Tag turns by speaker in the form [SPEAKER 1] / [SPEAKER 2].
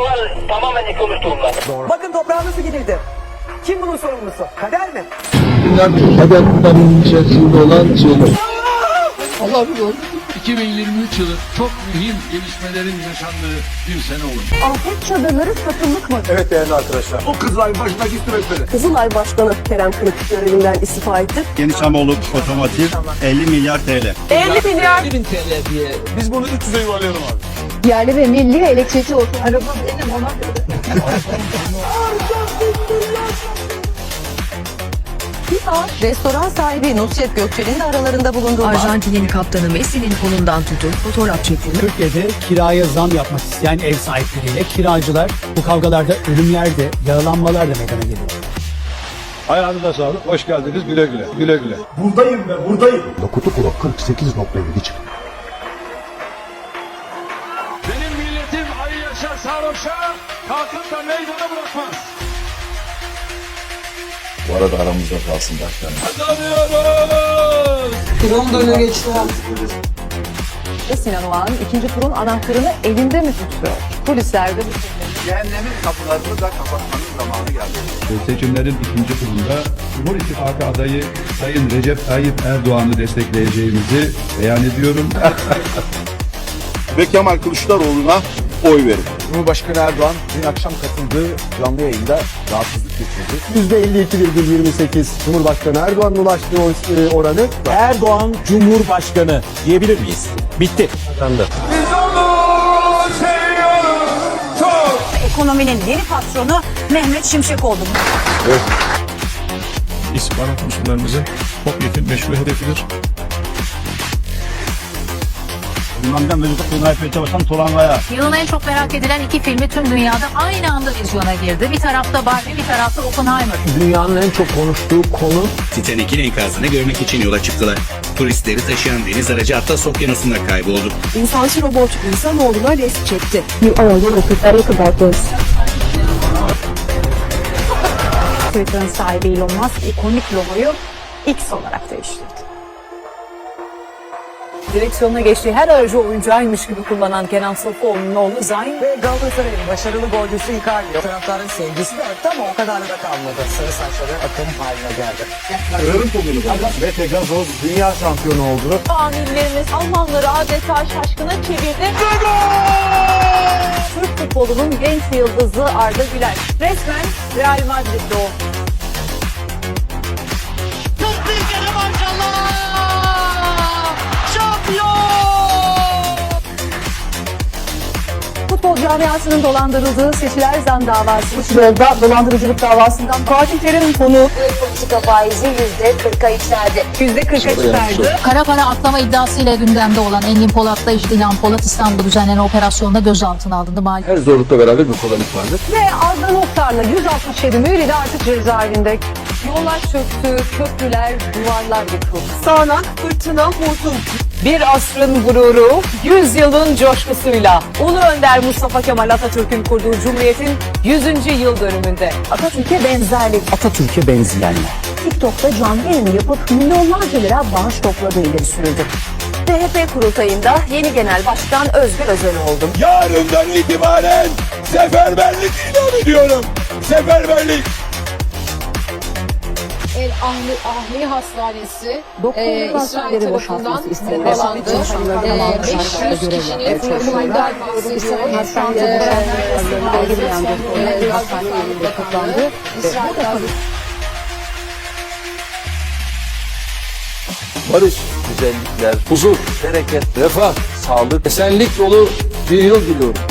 [SPEAKER 1] Onlar tamamen yıkılmış durumda.
[SPEAKER 2] Bakın toprağınız gidildi. Kim bunun sorumlusu? Kader mi?
[SPEAKER 3] Bunlar kader kurbanının içerisinde olan şeyler.
[SPEAKER 4] 2023 yılı çok mühim gelişmelerin yaşandığı bir sene olacak.
[SPEAKER 5] Afet çadırları satılık mı?
[SPEAKER 3] Evet değerli arkadaşlar. O kızlar başındaki süreçleri.
[SPEAKER 2] Kızılay Başkanı Kerem Kılıç görevinden istifa etti.
[SPEAKER 6] Yeni Çamoluk Otomotiv 50 milyar TL.
[SPEAKER 2] 50 milyar.
[SPEAKER 3] Biz bunu 300'e yuvarlayalım abi.
[SPEAKER 5] Yerli ve milli elektrikli oto araba benim ona restoran sahibi Nusret Gökçe'nin de aralarında bulunduğu
[SPEAKER 7] Arjantin'in kaptanı Messi'nin kolundan tutup fotoğraf çektirdi.
[SPEAKER 8] Türkiye'de kiraya zam yapmak isteyen ev sahipleriyle kiracılar bu kavgalarda ölümler de yaralanmalar da meydana geliyor.
[SPEAKER 3] Ayağınıza sağlık. Hoş geldiniz. Güle güle. Güle güle.
[SPEAKER 9] Buradayım ben buradayım.
[SPEAKER 3] Kutu kuru 48.7 çıktı.
[SPEAKER 4] Sarhoşa kalkıp da meydana bırakmaz.
[SPEAKER 3] Bu arada aramızda kalsın başkanım.
[SPEAKER 4] Kazanıyoruz.
[SPEAKER 5] Sinan Oğan ikinci turun anahtarını elinde mi tutuyor? Kulislerde bu
[SPEAKER 3] Cehennemin kapılarını da kapatmanın zamanı geldi.
[SPEAKER 6] Seçimlerin ikinci turunda Cumhur İttifakı adayı Sayın Recep Tayyip Erdoğan'ı destekleyeceğimizi beyan ediyorum.
[SPEAKER 3] Ve Kemal Kılıçdaroğlu'na oy verin. Cumhurbaşkanı Erdoğan dün akşam katıldığı canlı yayında rahatsızlık geçirdi.
[SPEAKER 9] %52,28 Cumhurbaşkanı Erdoğan'ın ulaştığı oy- e, oranı.
[SPEAKER 8] Erdoğan Cumhurbaşkanı diyebilir miyiz? Bitti.
[SPEAKER 5] Ekonominin yeni patronu Mehmet Şimşek oldu.
[SPEAKER 9] İstihbarat unsurlarımızın TOPYEK'in meşru hedefidir.
[SPEAKER 3] Bilmemden mevcut kıymayı çalışan Tolanga'ya.
[SPEAKER 7] Yılın en çok merak edilen iki filmi tüm dünyada aynı anda vizyona girdi. Bir tarafta Barbie, bir tarafta Oppenheimer.
[SPEAKER 8] Dünyanın en çok konuştuğu konu
[SPEAKER 10] Titanic'in enkazını görmek için yola çıktılar. Turistleri taşıyan deniz aracı Atlas Okyanusu'nda kayboldu.
[SPEAKER 7] İnsansı robot insanoğluna res çekti.
[SPEAKER 5] Twitter'ın sahibi Elon Musk ikonik logoyu X olarak değiştirdi. Direksiyonuna geçtiği her aracı oyuncağıymış gibi kullanan Kenan Sofuoğlu'nun oğlu Zayn
[SPEAKER 2] Ve Galatasaray'ın başarılı golcüsü Icardi. Taraftarın sevgisi de arttı ama o kadar da kalmadı. Sarı saçları akım haline geldi.
[SPEAKER 9] Ve Pegasus dünya şampiyonu oldu.
[SPEAKER 5] Amillerimiz Almanları adeta şaşkına çevirdi. Türk futbolunun genç yıldızı Arda Güler. Resmen Real Madrid'de o. Futbol camiasının dolandırıldığı seçiler davası. Futbolda dolandırıcılık davasından katillerin konu politika faizi yüzde kırka yükseldi. Yüzde kırka çıkardı.
[SPEAKER 7] Kara para aklama iddiasıyla gündemde olan Engin Polat'la işte İlhan Polat İstanbul'da düzenlenen operasyonda gözaltına alındı. Malum.
[SPEAKER 3] Her zorlukla beraber bir kolaylık vardır.
[SPEAKER 5] Ve Adnan Oktar'la 167 mühürü artık cezaevinde. Yollar çöktü, köprüler, duvarlar yıkıldı.
[SPEAKER 2] Sağanak fırtına hortum. Bir asrın gururu, 100 yılın coşkusuyla Ulu Önder Mustafa Kemal Atatürk'ün kurduğu Cumhuriyet'in 100. yıl dönümünde
[SPEAKER 5] Atatürk'e benzerlik.
[SPEAKER 8] Atatürk'e benzeyenler.
[SPEAKER 5] TikTok'ta canlı yayın yapıp milyonlarca lira bağış topladığı ileri sürüldü. CHP kurultayında yeni genel başkan Özgür Özel oldu.
[SPEAKER 3] Yarından itibaren seferberlik ilan ediyorum. Seferberlik.
[SPEAKER 7] El Ahli, Ahli Hastanesi
[SPEAKER 5] boşaltması istedi. Resmi çalışanların tamamı şartlarda görev yapmaya çalışıyorlar. Hastanede bir hastanede toplandı. Ve
[SPEAKER 3] Barış, güzellikler, huzur, bereket, refah, sağlık, esenlik dolu bir yıl diliyorum.